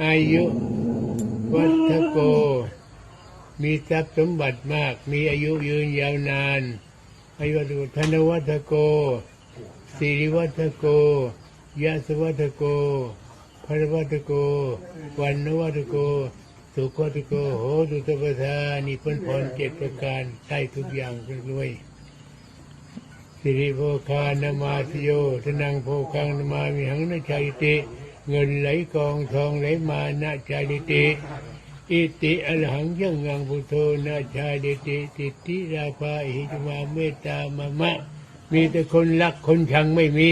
อายุวัฒโก มีทรัพย์สมบัติมาก มีอายุยืนยาวนาน อายุวัฒโกธนวัฒโกสิริวัฒโกยะสวัฒโกพระวัฒโก วันนวัฒโก สุขวัฒโก โหตุตปทานิพนพรเจ็ดประการได้ทุกอย่างเป็นรวยสิริโภคานามาสโยทนังโภคังนามามิหังนาชาลิติ เงินไหลกองทองไหลมานาจาริติอิติอรหังยังงังพุทโธนาชาริติติติราภาหิจมาเมตตามะมะ มีแต่คนรักคนชังไม่มี